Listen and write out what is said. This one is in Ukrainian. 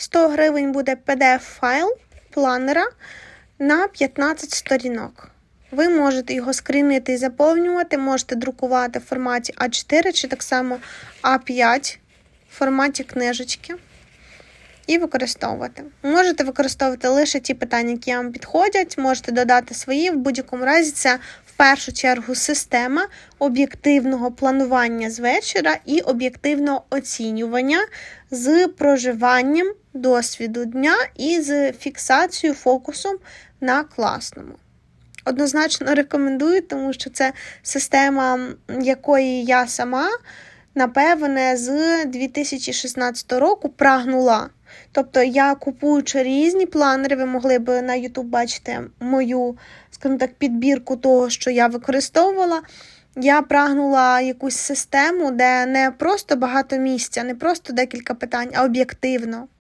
100 гривень буде PDF-файл планера на 15 сторінок. Ви можете його скрінити і заповнювати, можете друкувати в форматі А4 чи так само А5 в форматі книжечки і використовувати. Можете використовувати лише ті питання, які вам підходять, можете додати свої. В будь-якому разі це в першу чергу система об'єктивного планування з вечора і об'єктивного оцінювання з проживанням досвіду дня і з фіксацією фокусом на класному. Однозначно рекомендую, тому що це система, якої я сама, напевне, з 2016 року прагнула. Тобто я купуючи різні планери, ви могли б на YouTube бачити мою, скажімо так, підбірку того, що я використовувала. Я прагнула якусь систему, де не просто багато місця, не просто декілька питань, а об'єктивно.